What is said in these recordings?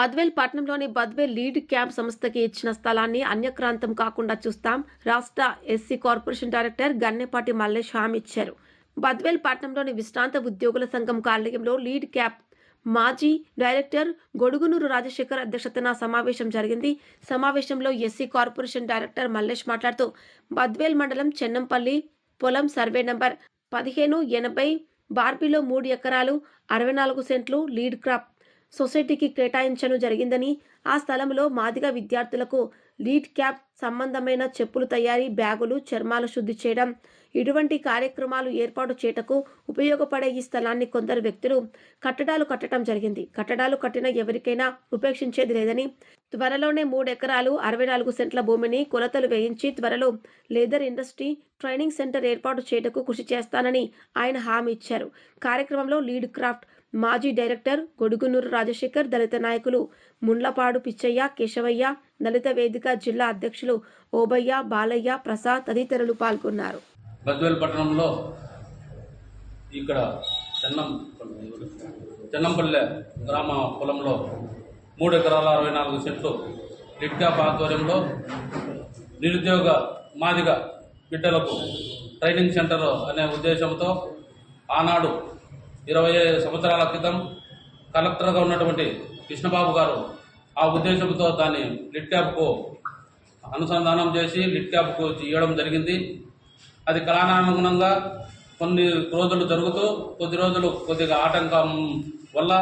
బద్వేల్ పట్టణంలోని Badvel lead camp సంస్థకి ఇచ్చిన స్థలాన్ని అన్యక్రాంతం కాకుండా చూస్తాం రాష్ట్ర SC corporation director Gannepati Mallesh హామీ ఇచ్చారు. బద్వేల్ పట్టణంలోని విశ్రాంత ఉద్యోగుల సంఘం కార్యాలయంలో లీడ్ క్యాప్ మాజీ డైరెక్టర్ గొడుగునూరు రాజశేఖర్ అధ్యక్షతన సమావేశం జరిగింది. సమావేశంలో ఎస్సీ కార్పొరేషన్ డైరెక్టర్ మల్లేష్ మాట్లాడుతూ బద్వేల్ మండలం చెన్నంపల్లి పొలం సర్వే నంబర్ పదిహేను ఎనభై బార్బీలో మూడు ఎకరాలు అరవై నాలుగు సెంట్లు లీడ్ క్రాప్ సొసైటీకి కేటాయించడం జరిగిందని ఆ స్థలంలో మాదిగ విద్యార్థులకు లీడ్ క్యాప్ సంబంధమైన చెప్పులు తయారీ బ్యాగులు చర్మాలు శుద్ధి చేయడం ఇటువంటి కార్యక్రమాలు ఏర్పాటు చేయటకు ఉపయోగపడే ఈ స్థలాన్ని కొందరు వ్యక్తులు కట్టడాలు కట్టడం జరిగింది. కట్టడాలు కట్టిన ఎవరికైనా ఉపేక్షించేది లేదని త్వరలోనే మూడు ఎకరాలు అరవై నాలుగు సెంట్ల భూమిని కొలతలు వేయించి త్వరలో లేదర్ ఇండస్ట్రీ ట్రైనింగ్ సెంటర్ ఏర్పాటు చేయటకు కృషి చేస్తానని ఆయన హామీ ఇచ్చారు. కార్యక్రమంలో లీడ్ క్రాఫ్ట్ మాజీ డైరెక్టర్ గొడుగునూరు రాజశేఖర్ దళిత నాయకులు ముండ్లపాడు పిచ్చయ్య కేశవయ్య దళిత వేదిక జిల్లా అధ్యక్షులు ఓబయ్య బాలయ్య ప్రసాద్ తదితరులు పాల్గొన్నారు. బద్వేల్ పట్టణంలో ఇక్కడ చెన్నం చెన్నంపల్లె గ్రామ పొలంలో మూడు ఎకరాల అరవై నాలుగు సెంట్లు లిట్కాప్ ఆధ్వర్యంలో నిరుద్యోగ మాదిగ బిడ్డలకు ట్రైనింగ్ సెంటర్ అనే ఉద్దేశంతో ఆనాడు ఇరవై సంవత్సరాల క్రితం కలెక్టర్గా ఉన్నటువంటి కృష్ణబాబు గారు ఆ ఉద్దేశంతో దాన్ని లిట్ క్యాబ్కు అనుసంధానం చేసి లిట్ క్యాబ్కు ఇవ్వడం జరిగింది. అది కళానానుగుణంగా కొన్ని రోజులు జరుగుతూ కొద్ది రోజులు కొద్దిగా ఆటంకం వల్ల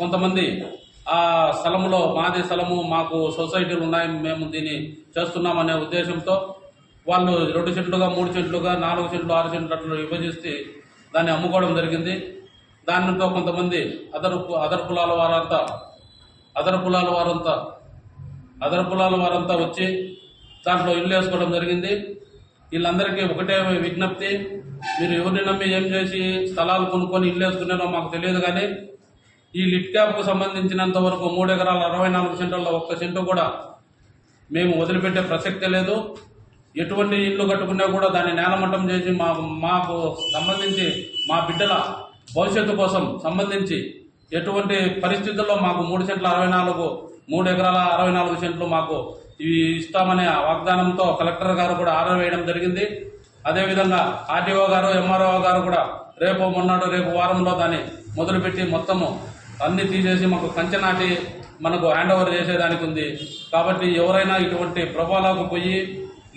కొంతమంది ఆ స్థలంలో మాది స్థలము మాకు సొసైటీలు ఉన్నాయి మేము దీన్ని చేస్తున్నామనే ఉద్దేశంతో వాళ్ళు రెండు సెంట్లుగా మూడు సెంట్లుగా నాలుగు సెంట్లు ఆరు సెంట్లు అట్లా విభజిస్తే దాన్ని అమ్ముకోవడం జరిగింది. దానితో కొంతమంది అదరు అదర్ కులాల వారంతా అదర్ కులాల వారంతా అదర్ కులాల వారంతా వచ్చి దాంట్లో ఇల్లు వేసుకోవడం జరిగింది. వీళ్ళందరికీ ఒకటే విజ్ఞప్తి మీరు ఎవరిని నమ్మి ఏం చేసి స్థలాలు కొనుక్కొని ఇల్లు వేసుకున్నారో మాకు తెలియదు కానీ ఈ లిట్ క్యాప్కు సంబంధించినంత వరకు మూడు ఎకరాల అరవై నాలుగు సెంట్లలో ఒక్క సెంటు కూడా మేము వదిలిపెట్టే ప్రసక్తే లేదు. ఎటువంటి ఇల్లు కట్టుకున్నా కూడా దాన్ని నేలమట్టం చేసి మా మాకు సంబంధించి మా బిడ్డల భవిష్యత్తు కోసం సంబంధించి ఎటువంటి పరిస్థితుల్లో మాకు మూడు సెంట్ల అరవై నాలుగు మూడు ఎకరాల అరవై నాలుగు సెంట్లు మాకు ఇవి ఇస్తామనే వాగ్దానంతో కలెక్టర్ గారు కూడా ఆర్డర్ వేయడం జరిగింది. అదేవిధంగా ఆర్టీఓ గారు ఎంఆర్ఓ గారు కూడా రేపు మొన్నడు రేపు వారంలో దాన్ని మొదలుపెట్టి మొత్తము అన్ని తీసేసి మాకు కంచె నాటి మనకు హ్యాండ్ ఓవర్ చేసేదానికి ఉంది. కాబట్టి ఎవరైనా ఇటువంటి ప్రభావాలకు పోయి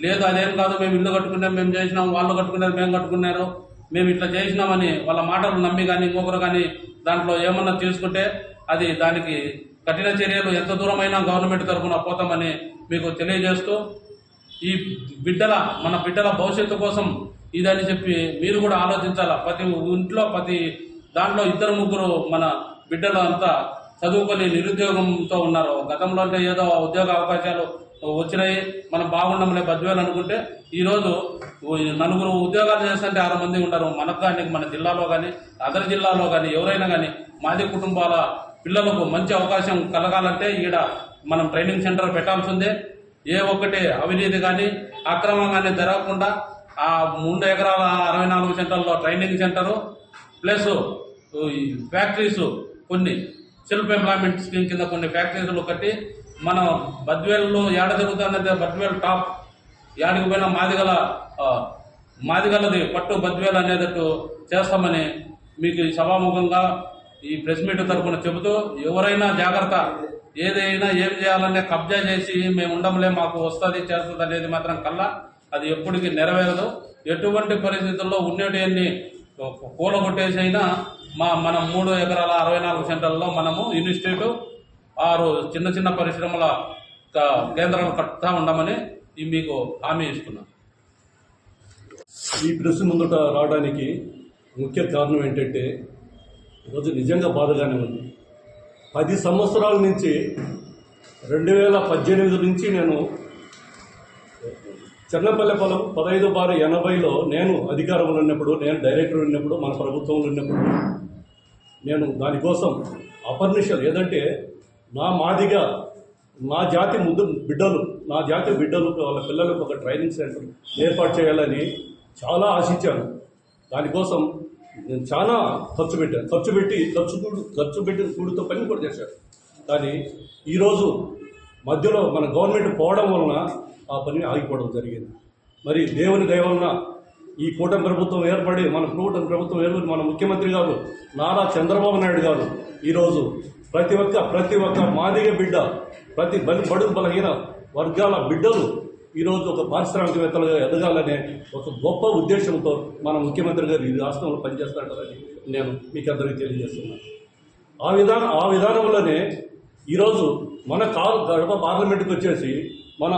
లేదు అదేం కాదు మేము ఇల్లు కట్టుకున్నాం మేము చేసినాం వాళ్ళు కట్టుకున్నారు మేము కట్టుకున్నారు మేము ఇట్లా చేసినామని వాళ్ళ మాటలు నమ్మి కానీ ఇంకొకరు కానీ దాంట్లో ఏమన్నా తీసుకుంటే అది దానికి కఠిన చర్యలు ఎంత దూరమైనా గవర్నమెంట్ తరఫున పోతామని మీకు తెలియజేస్తూ ఈ బిడ్డల మన బిడ్డల భవిష్యత్తు కోసం ఇదని చెప్పి మీరు కూడా ఆలోచించాలా? ప్రతి ఇంట్లో ప్రతి దాంట్లో ఇద్దరు ముగ్గురు మన బిడ్డలు అంతా చదువుకొని నిరుద్యోగంతో ఉన్నారు. గతంలో అంటే ఏదో ఉద్యోగ అవకాశాలు వచ్చినాయి మనం బాగుండములే బద్వేలు అనుకుంటే ఈరోజు నలుగురు ఉద్యోగాలు చేస్తుంటే ఆరు మంది ఉంటారు. మనకు కానీ మన జిల్లాలో కానీ అదర్ జిల్లాలో కానీ ఎవరైనా కానీ మాది కుటుంబాల పిల్లలకు మంచి అవకాశం కలగాలంటే ఈడ మనం ట్రైనింగ్ సెంటర్ పెట్టాల్సిందే. ఏ ఒక్కటి అవినీతి కానీ అక్రమంగానే జరగకుండా ఆ మూడు ఎకరాల అరవై నాలుగు సెంటర్లో ట్రైనింగ్ సెంటరు ప్లస్ ఈ ఫ్యాక్టరీస్ కొన్ని సెల్ఫ్ ఎంప్లాయ్మెంట్ స్కీమ్ కింద కొన్ని ఫ్యాక్టరీలు కట్టి మనం బద్వేల్లో ఏడ జరుగుతుందంటే బద్వేల్ టాప్. ఏడకి పోయినా మాదిగల మాదిగలది పట్టు బద్వేల్ అనేటట్టు చేస్తామని మీకు సభాముఖంగా ఈ ప్రెస్ మీట్ తరఫున చెబుతూ ఎవరైనా జాగ్రత్త ఏదైనా ఏం చేయాలనే కబ్జా చేసి మేము ఉండములే మాకు వస్తుంది చేస్తుంది అనేది మాత్రం కల్లా అది ఎప్పటికీ నెరవేరదు. ఎటువంటి పరిస్థితుల్లో ఉండేటివన్నీ కూలగొట్టేసి అయినా మా మనం మూడు ఎకరాల అరవై నాలుగు సెంటర్లలో మనము ఇన్స్టిట్యూట్ ఆరు చిన్న చిన్న పరిశ్రమల కేంద్రాలు కట్టుతా ఉండమని మీకు హామీ ఇస్తున్నాను ఈ ప్రశ్న ముందుట రావడానికి ముఖ్య కారణం ఏంటంటే ఈరోజు నిజంగా బాధగానే ఉంది. పది సంవత్సరాల నుంచి రెండు వేల పద్దెనిమిది నుంచి నేను చెన్నపల్లె పొలం పదహైదు బారు ఎనభైలో నేను అధికారంలో ఉన్నప్పుడు నేను డైరెక్టర్ ఉన్నప్పుడు మన ప్రభుత్వంలో ఉన్నప్పుడు నేను దానికోసం అపర్నిషలు ఏదంటే నా మాదిగా నా జాతి ముద్దు బిడ్డలు నా జాతి బిడ్డలు వాళ్ళ పిల్లలకు ఒక ట్రైనింగ్ సెంటర్ ఏర్పాటు చేయాలని చాలా ఆశించాను. దానికోసం నేను చాలా ఖర్చు పెట్టాను ఖర్చు పెట్టి ఖర్చు కూడు ఖర్చు పెట్టిన కూడితో పని కూడా చేశాను. కానీ ఈరోజు మధ్యలో మన గవర్నమెంట్ పోవడం వలన ఆ పని ఆగిపోవడం జరిగింది. మరి దేవుని దయవలన ఈ కూటమి ప్రభుత్వం ఏర్పడి మన కూటమి ప్రభుత్వం ఏర్పడి మన ముఖ్యమంత్రి గారు నారా చంద్రబాబు నాయుడు గారు ఈరోజు ప్రతి ఒక్క ప్రతి ఒక్క మాదిగ బిడ్డ ప్రతి బలి బడుగు బలహీన వర్గాల బిడ్డలు ఈరోజు ఒక పారిశ్రామికవేత్తలుగా ఎదగాలనే ఒక గొప్ప ఉద్దేశంతో మన ముఖ్యమంత్రి గారు ఈ రాష్ట్రంలో పనిచేస్తాడని నేను మీకు అందరికీ తెలియజేస్తున్నాను. ఆ విధానం ఆ విధానంలోనే ఈరోజు మన కాల్ గడప పార్లమెంట్కి వచ్చేసి మన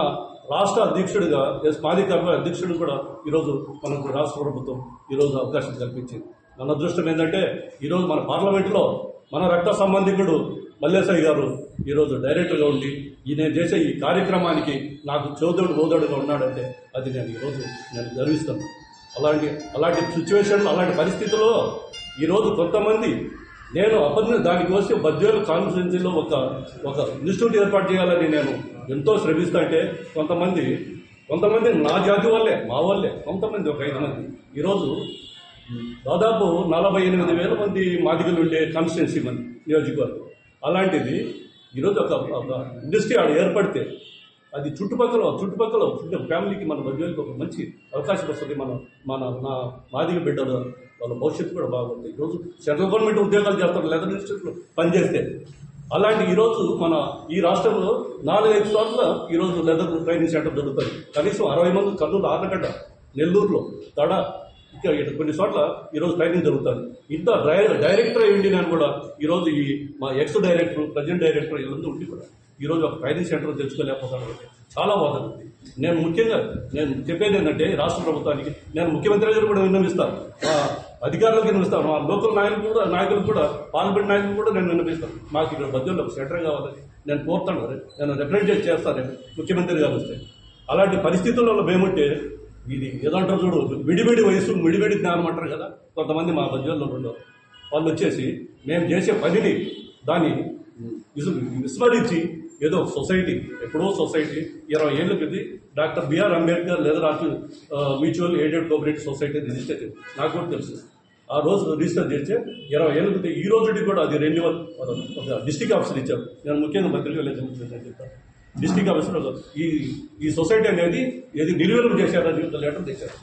రాష్ట్ర అధ్యక్షుడిగా ఎస్ మాది కర్మ అధ్యక్షుడు కూడా ఈరోజు మనకు రాష్ట్ర ప్రభుత్వం ఈరోజు అవకాశం కల్పించింది. మన అదృష్టం ఏంటంటే ఈరోజు మన పార్లమెంట్లో మన రక్త సంబంధికుడు మల్లేశయ్య గారు ఈరోజు డైరెక్టర్గా ఉండి ఈ నేను చేసే ఈ కార్యక్రమానికి నాకు చోదరుడు బోధుడుగా ఉన్నాడంటే అది నేను ఈరోజు నేను గర్విస్తాను అలాంటి అలాంటి సిచ్యువేషన్ అలాంటి పరిస్థితుల్లో ఈరోజు కొంతమంది నేను అపర్ణ దానికి వస్తే బద్వేలు కాన్స్టిట్యున్సీలో ఒక ఒక ఇన్స్టిట్యూట్ ఏర్పాటు చేయాలని నేను ఎంతో శ్రమిస్తుంటే కొంతమంది కొంతమంది నా జాతి వాళ్ళే మా వాళ్ళే కొంతమంది ఒక ఐదు మంది. ఈరోజు దాదాపు నలభై ఎనిమిది వేల మంది మాదిగలు ఉండే కాన్స్టిట్యున్సీ మంది నియోజకవర్గం. అలాంటిది ఈరోజు ఒక ఇండస్ట్రీ ఆడ ఏర్పడితే అది చుట్టుపక్కల చుట్టుపక్కల ఫ్యామిలీకి మన బద్వేలకు ఒక మంచి అవకాశం వస్తుంది. మన మన నా మాదిగ బిడ్డలు వాళ్ళ భవిష్యత్తు కూడా బాగుంది. ఈరోజు సెంట్రల్ గవర్నమెంట్ ఉద్యోగాలు చేస్తారు లెదర్ ఇన్స్టిట్యూట్లో పనిచేస్తే. అలాంటి ఈరోజు మన ఈ రాష్ట్రంలో నాలుగైదు చోట్ల ఈరోజు లెదర్ ట్రైనింగ్ సెంటర్ దొరుకుతుంది కనీసం అరవై మంది కర్నూలు ఆర్లగడ్డ నెల్లూరులో తడ ఇక్కడ కొన్ని చోట్ల ఈరోజు ట్రైనింగ్ జరుగుతుంది ఇంత డైరెక్టర్ డైరెక్టర్ ఉండి నేను కూడా ఈరోజు ఈ మా ఎక్స్ డైరెక్టర్ ప్రజెంట్ డైరెక్టర్ వీళ్ళందరూ ఉండి కూడా ఈరోజు ఒక ట్రైనింగ్ సెంటర్ తెచ్చుకోలేకపోతాను చాలా బాధ ఉంది. నేను ముఖ్యంగా నేను చెప్పేది ఏంటంటే రాష్ట్ర ప్రభుత్వానికి నేను ముఖ్యమంత్రి గారు కూడా విన్నవిస్తాను. మా అధికారులకు విన్నవిస్తాను. మా లోకల్ నాయకులు కూడా నాయకులు కూడా పార్లమెంట్ నాయకులు కూడా నేను విన్నవిస్తాను. మాకు ఇక్కడ మధ్యలో ఒక సెంటర్ కావాలని నేను కోరుతాను నేను రిప్రజెంట్ చేస్తాను. ముఖ్యమంత్రి గారు వస్తే. అలాంటి పరిస్థితులలో మేముంటే ఇది ఏదంటారు చూడు విడివిడి వయసు విడివిడి జ్ఞానం అంటారు కదా కొంతమంది మా మధ్యలో ఉండరు వాళ్ళు వచ్చేసి మేము చేసే పనిని దాన్ని విస్మరించి ఏదో సొసైటీ ఎప్పుడో సొసైటీ ఇరవై ఏళ్ళ క్రితం డాక్టర్ బిఆర్ అంబేద్కర్ లేదా Raju mutual aided cooperative society register చేసి నాకు కూడా తెలుసు. ఆ రోజు రిజిస్టర్ చేస్తే ఇరవై ఏళ్ళ క్రితం ఈ రోజుకి కూడా అది రెన్యువల్ డిస్టిక్ ఆఫీసర్ ఇచ్చారు. నేను ముఖ్యంగా మంత్రిగా వెళ్ళేది చెప్తాను. డిస్టిక్ కమిషనర్ ఈ ఈ సొసైటీ అనేది ఏది నిలువెలం చేశారని ఒక లెటర్ తెచ్చారు.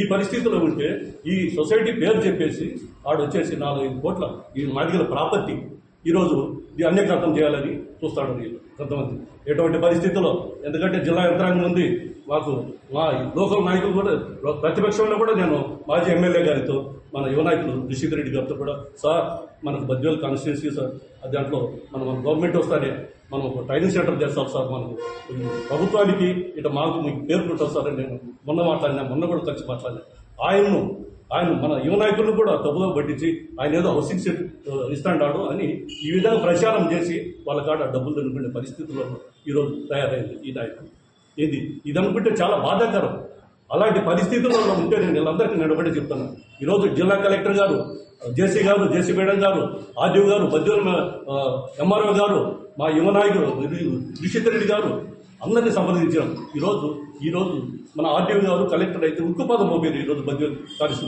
ఈ పరిస్థితిలో ఉంటే ఈ సొసైటీ పేరు చెప్పేసి ఆడు వచ్చేసి నాలుగైదు కోట్ల ఈ మాదిగల ప్రాపర్టీ ఈరోజు ఇది అన్యక్రాంతం చేయాలని చూస్తాడు వీళ్ళు కొంతమంది. ఎటువంటి పరిస్థితుల్లో ఎందుకంటే జిల్లా యంత్రాంగం ఉంది. మాకు మా లోకల్ నాయకులు కూడా ప్రతిపక్షంలో కూడా నేను మాజీ ఎమ్మెల్యే గారితో మన యువ నాయకులు రిషిత్ రెడ్డి గారితో కూడా సార్ మనకు బద్వేల్ కాన్స్టిట్యున్సీ సార్ దాంట్లో మనం మన గవర్నమెంట్ వస్తానే మనం ఒక ట్రైనింగ్ సెంటర్ చేస్తాం సార్ మనకు ప్రభుత్వానికి ఇటు మాకు మీకు పేర్కొంటాం సార్ అని నేను మొన్న మాట్లాడినా మొన్న కూడా కలిసి మాట్లాడినా. ఆయన్ను ఆయన మన యువ నాయకులను కూడా తప్పుదో పట్టించి ఆయన ఏదో హౌసింగ్ సెట్ ఇస్తాడు అని ఈ విధంగా ప్రచారం చేసి వాళ్ళ కాడ డబ్బులు తినుకునే పరిస్థితుల్లో ఈరోజు తయారైంది ఈ నాయకుడు. ఇది ఇది అనుకుంటే చాలా బాధాకరం. అలాంటి పరిస్థితుల్లో ఉంటే నేను వీళ్ళందరికీ నిలబడి చెప్తాను ఈరోజు జిల్లా కలెక్టర్ గారు జేసీ గారు జేసీ మేడం గారు ఆర్డీఓ గారు మధ్యలో ఎంఆర్ఓ గారు మా యువ నాయకుడు రిషిత్ రెడ్డి గారు అందరినీ సంప్రదించాం ఈరోజు ఈరోజు మన ఆర్డీఓ గారు కలెక్టర్ అయితే ఉక్కుపాదం మోపారు ఈరోజు బద్వేలు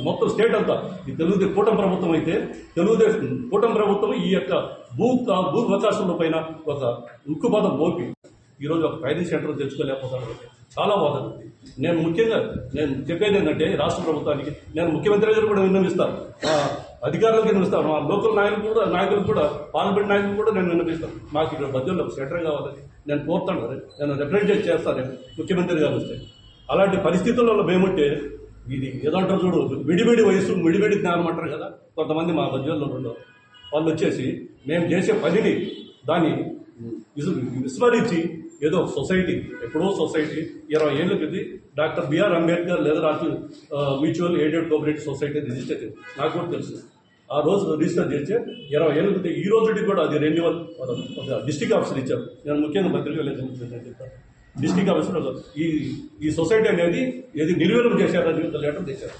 మొత్తం స్టేట్ అంతా. ఈ తెలుగుదేశం కూటమి ప్రభుత్వం అయితే తెలుగుదేశం కూటమి ప్రభుత్వం ఈ యొక్క భూ భూ అవకాశాల పైన ఒక ఉక్కుపాదం మోపి. ఈరోజు ఒక ట్రైనింగ్ సెంటర్ తెచ్చుకోలేకపోతాను చాలా బాధ. ఉంది. నేను ముఖ్యంగా నేను చెప్పేది ఏంటంటే రాష్ట్ర ప్రభుత్వానికి నేను ముఖ్యమంత్రి గారు కూడా విన్నవిస్తాను. అధికారులకి నిలుస్తాను మా లోకల్ నాయకులు కూడా నాయకులు కూడా పార్లమెంట్ నాయకులు కూడా నేను విన్నవిస్తాను మాకు ఇక్కడ మధ్యలో ఒక కావాలని నేను కోరుతాను. నేను రిప్రజెంట్ చేస్తాను. నేను ముఖ్యమంత్రి గారు వస్తే. అలాంటి పరిస్థితులలో మేముంటే ఇది ఏదంటారు చూడు విడివిడి వయసు విడివిడి జ్ఞానం అంటారు కదా. కొంతమంది మా మధ్యలో ఉండవు వాళ్ళు వచ్చేసి మేము చేసే పనిని దాన్ని విస్మరించి ఏదో సొసైటీ ఎప్పుడో సొసైటీ ఇరవై ఏళ్ళ క్రితం డాక్టర్ బిఆర్ అంబేద్కర్ లేదా Raju mutual aided cooperative society register నాకు కూడా తెలుసు. ఆ రోజు రిజిస్టర్ చేస్తే ఇరవై ఏళ్ళ క్రితం ఈ రోజుకి కూడా అది రెన్యువల్ ఒక డిస్టిక్ ఆఫీసర్ ఇచ్చారు. నేను ముఖ్యంగా మంత్రిగా వెళ్ళి చెప్తాను డిస్టిక్ ఆఫీసర్ ఈ ఈ సొసైటీ అనేది ఏది నిర్వీర్యం చేశారని ఒక లెటర్ తెచ్చారు.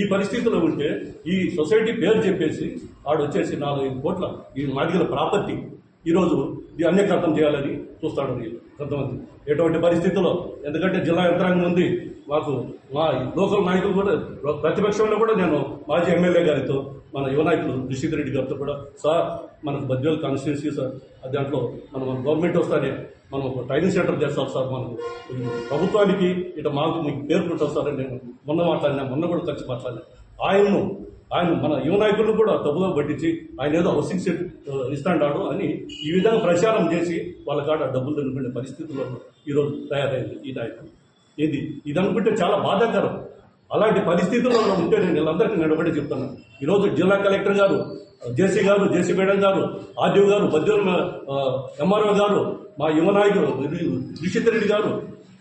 ఈ పరిస్థితిలో ఉంటే ఈ సొసైటీ పేరు చెప్పేసి ఆడు వచ్చేసి నాలుగైదు కోట్ల ఈ మాదిగల ప్రాపర్టీ ఈరోజు ఇది అన్యక్రాంతం చేయాలని చూస్తాడు వీళ్ళు కొంతమంది. ఎటువంటి పరిస్థితుల్లో ఎందుకంటే జిల్లా యంత్రాంగం ఉంది. మాకు మా లోకల్ నాయకులు కూడా ప్రతిపక్షంలో కూడా నేను మాజీ ఎమ్మెల్యే గారితో మన యువ నాయకులు రిషిత్ రెడ్డి గారితో కూడా సార్ మనకు బద్వేల్ కాన్స్టిట్యున్సీ సార్ దాంట్లో మనం మన గవర్నమెంట్ వస్తానే మనం ఒక ట్రైనింగ్ సెంటర్ చేస్తాం సార్ మనం ప్రభుత్వానికి ఇటు మాకు మీకు పేర్కొంటాం సార్ నేను మొన్న మాట్లాడినా మొన్న కూడా ఖర్చు మాట్లాడినా. ఆయన్ను ఆయన మన యువ నాయకులను కూడా తప్పుగా పట్టించి ఆయన ఏదో హౌసింగ్ సెట్ ఇస్తాడు అని ఈ విధంగా ప్రచారం చేసి వాళ్ళ కాడ డబ్బులు తినుకునే పరిస్థితుల్లో ఈరోజు తయారైంది ఈ నాయకులు ఇది ఇది అనుకుంటే చాలా బాధాకరం. అలాంటి పరిస్థితుల్లో ఉంటే నేను వీళ్ళందరికీ నిలబడి చెప్తాను. ఈరోజు జిల్లా కలెక్టర్ గారు జేసీ గారు జేసీ మేడం గారు ఆర్డీఓ గారు బద్యూర్ ఎంఆర్ఓ గారు మా యువ నాయకులు రిషిత్ రెడ్డి గారు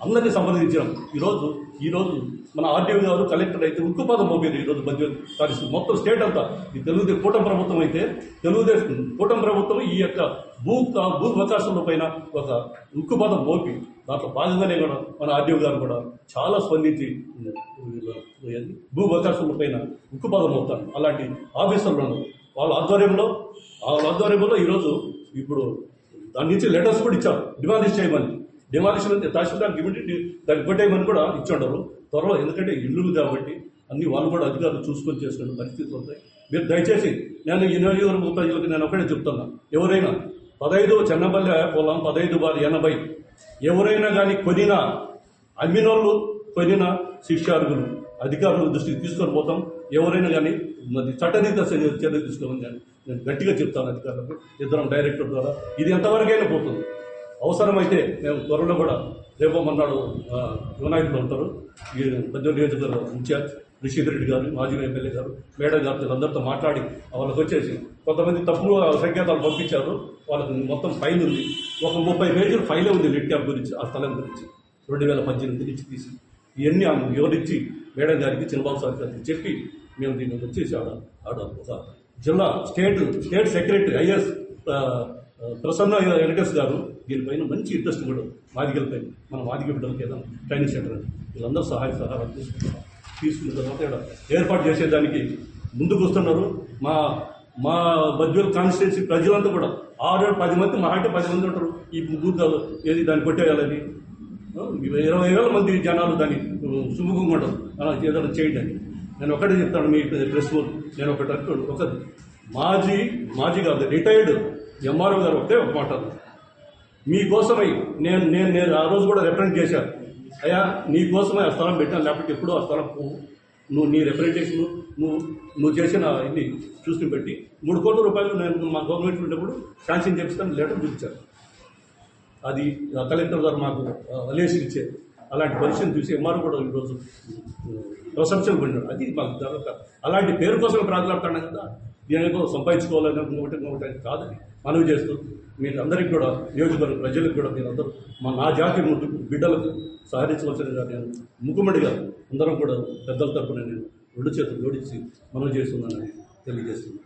అందరినీ సంప్రదించాం. ఈరోజు ఈరోజు మన ఆర్డీఓ గారు కలెక్టర్ అయితే ఉక్కుపాదం పంపారు ఈరోజు బద్యూర్ పరిస్థితి మొత్తం స్టేట్ అంతా. ఈ తెలుగుదేశం కూటమి ప్రభుత్వం అయితే తెలుగుదేశం కూటమి ప్రభుత్వం ఈ యొక్క భూ భూ అవకాశాల పైన ఒక ఉక్కుపాదం మోపి దాంట్లో భాగంగానే కూడా మన ఆర్డీఓ గారు కూడా చాలా స్పందించి భూ అవకాశాల పైన ఉక్కుపాదం మోపుతారు. అలాంటి ఆఫీసర్లను వాళ్ళ ఆధ్వర్యంలో వాళ్ళ ఆధ్వర్యంలో ఈరోజు ఇప్పుడు దాని నుంచి లెటర్స్ కూడా ఇచ్చారు. డిమాలిష్ చేయమని. డిమాలిషన్ అంటే తహసీల్దార్కి ఇమీడియట్ దాన్ని కొట్టేయమని కూడా ఇచ్చుండరు త్వరలో ఎందుకంటే ఇల్లులు కాబట్టి అన్ని వాళ్ళు కూడా అధికారులు చూసుకొని చేసుకునే పరిస్థితులు ఉంటాయి. మీరు దయచేసి నేను ఈ నియోజకవర్గ ప్రజలకు నేను ఒకటే చెప్తున్నా. ఎవరైనా పదహైదు చెన్నపల్లె పొలం పదహైదు బార్ ఎనభై ఎవరైనా కానీ కొనిన అమ్మినోళ్ళు కొనిన శిక్షార్హులు అధికారుల దృష్టికి తీసుకొని పోతాం. ఎవరైనా కానీ మరి చట్టరీత చర్య చర్య తీసుకోమని కానీ నేను గట్టిగా చెప్తాను అధికారులకు ఇద్దరం డైరెక్టర్ ద్వారా. ఇది ఎంతవరకైనా పోతుంది. అవసరమైతే మేము త్వరలో కూడా రేపు మన్నాడు యువనాయకులు ఉంటారు. ఈ పెద్ద నియోజకవర్గ ఇన్ఛార్జ్ రిషిద్ రెడ్డి గారు మాజీ ఎమ్మెల్యే గారు మేడం గారు వీళ్ళందరితో మాట్లాడి వాళ్ళకి వచ్చేసి కొంతమంది తప్పుడు సంకేతాలు పంపించారు. వాళ్ళకి మొత్తం ఫైల్ ఉంది. ఒక ముప్పై పేజీలు ఫైలే ఉంది నెట్ క్యాప్ గురించి ఆ స్థలం గురించి. రెండు వేల పద్దెనిమిది నుంచి తీసి ఇవన్నీ ఆమె వివరించి మేడం గారికి చిన్నబాబు సార్ గారికి చెప్పి మేము దీన్ని వచ్చేసి ఆడ ఆడ ఒక జిల్లా state state secretary IS Prasanna Venkatesh గారు దీనిపైన మంచి ఇంట్రెస్ట్ కూడా మాదిగలపై మన మాదిగ బిడ్డలకి ఏదైనా ట్రైనింగ్ సెంటర్ వీళ్ళందరూ సహాయ సహాయాలు తీసుకుంటారు తీసుకున్న తర్వాత ఇక్కడ ఏర్పాటు చేసేదానికి ముందుకు వస్తున్నారు. మా మా బద్వేల్ కాన్స్టిట్యున్సీ ప్రజలంతా కూడా ఆరు పది మంది మా అంటే పది మంది ఉంటారు. ఈ బూతాలు ఏది దాన్ని కొట్టేయాలని. ఇరవై వేల మంది జనాలు దాన్ని సుముఖంగా ఉండరు. అలా ఏదైనా చేయండి అని. నేను ఒకటే చెప్తాను మీ ప్రెస్ నేను ఒకటి అంటున్నాను. ఒక మాజీ మాజీ కాదు రిటైర్డ్ ఎంఆర్ఓ గారు ఒకటే ఒక మాట. మీకోసమై నేను నేను నేను ఆ రోజు కూడా రిప్రజెంట్ చేశాను. అయ్యా నీకోసమే ఆ స్థలం పెట్టాను లేకపోతే ఎప్పుడూ ఆ స్థలం పోవు. నువ్వు నీ రిప్రజెంటేషన్ నువ్వు నువ్వు చేసిన ఇది చూసి పెట్టి మూడు కోట్ల రూపాయలు నేను మా గవర్నమెంట్ ఉన్నప్పుడు శాంక్షన్ చేపిస్తాను లెటర్ చూపించాను. అది కలెక్టర్ గారు మాకు అలేసి ఇచ్చారు. అలాంటి పరిస్థితిని చూసి ఎంఆర్ కూడా ఈరోజు ప్రసంశం పడినాడు అది మాకు తర్వాత అలాంటి పేరు కోసం ప్రాధాన్యత కదా దీనికో సంపాదించుకోవాలని ఇంకొకటి ఇంకొకటి కాదని మనవి చేస్తూ మీరు అందరికీ కూడా నియోజకవర్గ ప్రజలకు కూడా మీరందరూ అందరూ మా నా జాతి ముందు బిడ్డలకు సహరించవలసిందిగా నేను ముక్కుమడిగా అందరం కూడా పెద్దల తరపున నేను రెండు చేతులు జోడించి మనవి చేస్తున్నానని తెలియజేస్తున్నాను.